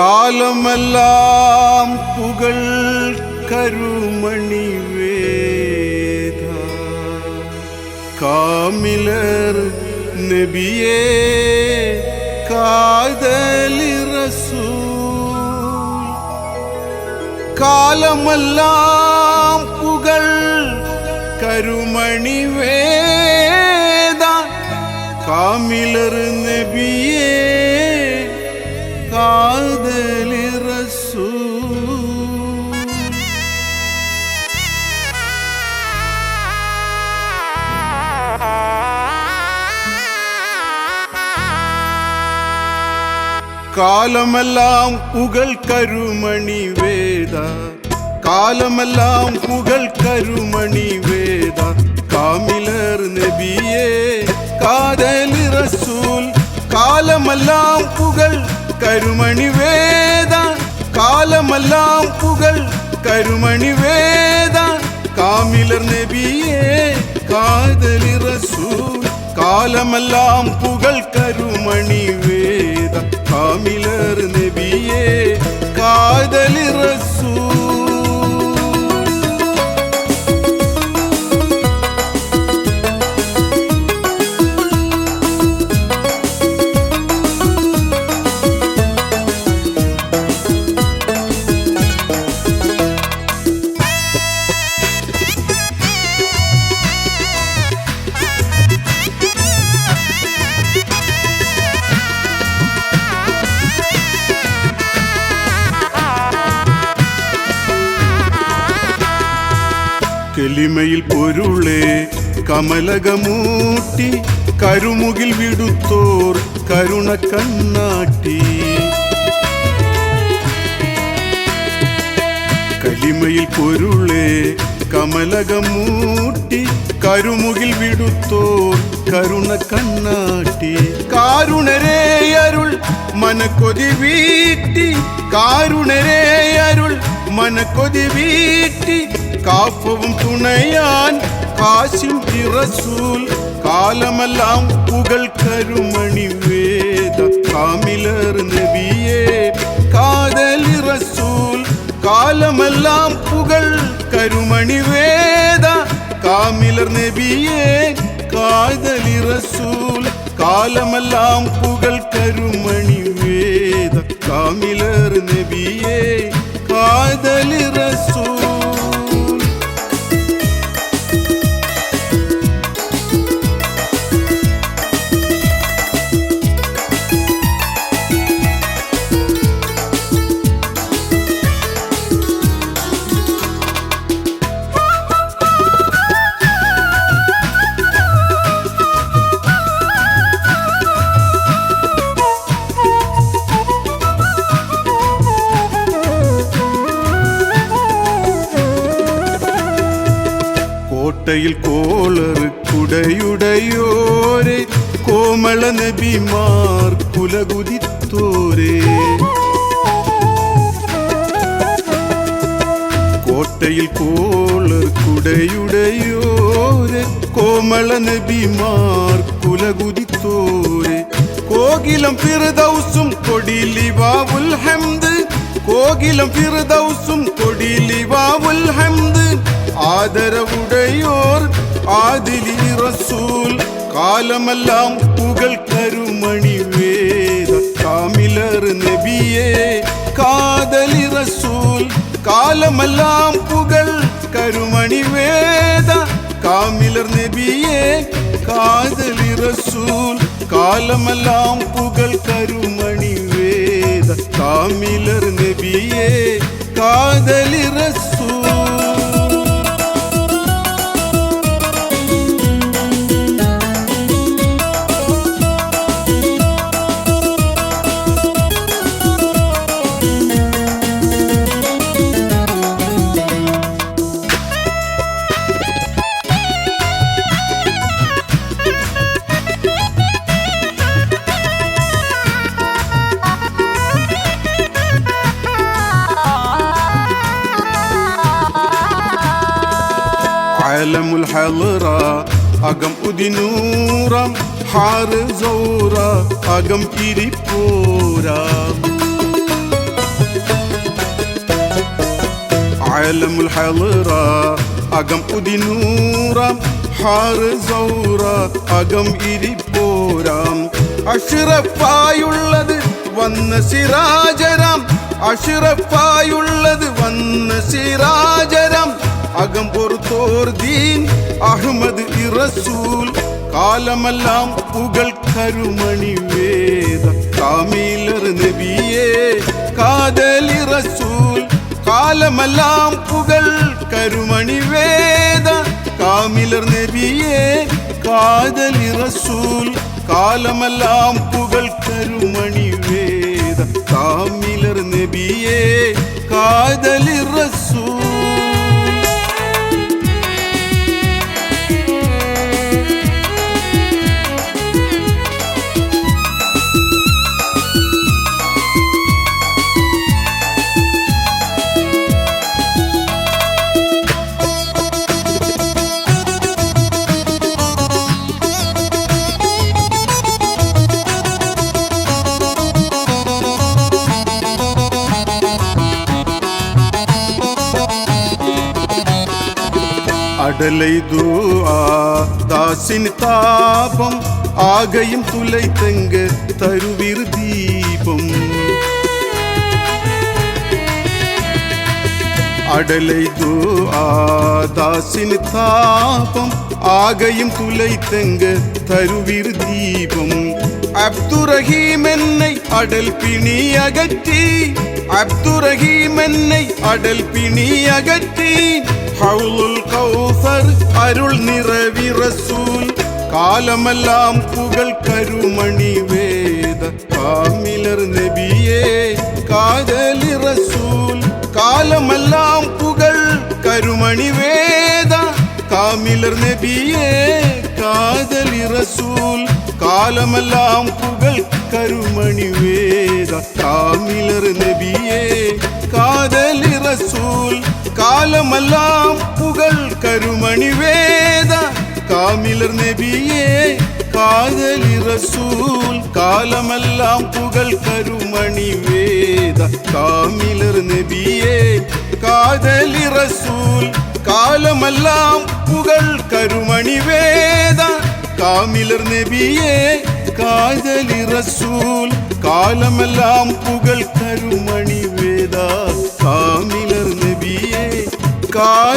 കാലമെല്ലാം പുകൾ കരുമണി വേദ കാമിലർ നബിയേ കാതലി റസൂൽ കാലമെല്ലാം പുകൾ കരുമണി വേദ കാമിലർ നബിയേ കാലമെല്ലാം പുകൾ കരുമണി വേദ കാലമെല്ലാം പുകൾ കരുമണി വേദ കാമിലർ നബിയേ കാതലി റസൂൽ കാലമെല്ലാം പുകൾ കരുമണി വേദ കാലമെല്ലാം പുകൾ കരുമണി വേദ കാമിലർ നബിയേ കാതലി റസൂൽ കാലമെല്ലാം പുകൾ കരുമണി വേദ കാമിലർ നബിയേ കാതലി റസൂൽ കെളിമയിൽ പൊരുളേ കമലകമൂട്ടി കരുമുകിൽ വിടുത്തോർ കരുണ കണ്ണാട്ടി. കലിമയിൽ പൊരുളേ കമലകമൂട്ടി കരുമുകിൽ വിടുത്തോർ കരുണ കണ്ണാട്ടി. കാരുണരേ അരുൾ മനക്കൊതി വീട്ടി കാരുണരേ അരുൾ മനക്കൊതി വീട്ടി കാപ്പവും തുണയാൻ കാശിം ഇറസൂൽ കാലമെല്ലാം പുകൾ കരുമണി വേദ കാമിലർ നബിയേ കാതലി റസൂൽ കാലമെല്ലാം പുകൾ കരുമണി വേദ കാമിലർ നബിയേ കാതലി റസൂൽ കാലമെല്ലാം പുകൾ കരുമണി വേദ കാമിലർ നബിയേ. കാതലി റസൂൽ കോട്ടയിൽ കോളർ കുടയുടയോരെ കോമള നബിമാർ കുലകുതിത്തോരേ. കോട്ടയിൽ കോളർ കുടയുടയോരെ കോമള നബിമാർ കുലകുതിത്തോരെ. കോകിലം ഫിർദൗസും കൊടിലിവാവുൽ ഹംദ് കോകിലം ഫിർദൗസും കൊടിലിവാവുൽ ഹംദ്. ആദരവുടയോർ ആദിലി റസൂൽ കാലമെല്ലാം പുകൾ കരുമണി വേദ കാമിലർ നബിയേ കാതലി റസൂൽ കാലമെല്ലാം പുകൾ കരുമണി വേദ കാമിലർ നബിയേ കാതലി റസൂൽ കാലമെല്ലാം പുകൾ കരുമണി വേദ കാമിലർ നബിയേ കാതലി റസൂൽ عالم الحضرة أقم أدنورة حار زورة أقم كيري بورة عالم الحضرة أقم أدنورة حار زورة أقم كيري بورة അഷിറപ്പായുള്ളത് വന്ന സിരാജനം അഷിറപ്പായുള്ളത് വന്ന സിരാജനം അകം പൊറുത്തോർ ദീൻ അഹമ്മദ് ഇറസൂൽ കാലമെല്ലാം പുകൾ കരുമണി വേദ. കാമീലർ നബിയേ കാതലി റസൂൽ. കാലമെല്ലാം പുകൾ കരുമണി വേദ. കാമിലർ നബിയേ കാതലി റസൂൽ. കാലമെല്ലാം പുകൾ அடலைதோ தாசின் தாபம் ஆகையும் துளை துளைத்தங்க தருவிரு தீபம். அடலைதோ தாசின் தாபம் ஆகையும் துளை துளைத்தங்க தருவிரு தீபம். அப்துரஹீம் என்னை அடல் பிணி அகற்றி அப்துரஹீம் என்னை அடல் பிணி அகற்றி ഹൗലുൽ കൗസർ അരുൾ നിറവി റസൂൽ കാലമെല്ലാം പുകൾ കരുമണി വേദ കാമിലർ നബിയേ കാതലി റസൂൽ കാലമെല്ലാം പുകൾ കരുമണി വേദ കാമിലർ നബിയേ കാതലി റസൂൽ കാലമെല്ലാം പുകൾ കരുമണി വേദ കാമിലർ നബിയേ കാതലി റസൂൽ കാലമെല്ലാം പുകൾ കരുമണി വേദ കാമിലർ നബിയേ കാതലി റസൂൽ കാലമെല്ലാം പുകൾ കരുമണി വേദ കാമിലർ നബിയേ കാതലി റസൂൽ കാലമെല്ലാം പുകൾ കരുമണി വേദ കാമിലർ നബിയേ കാതലി റസൂൽ കാലമെല്ലാം പുകൾ കരുമണി வேதா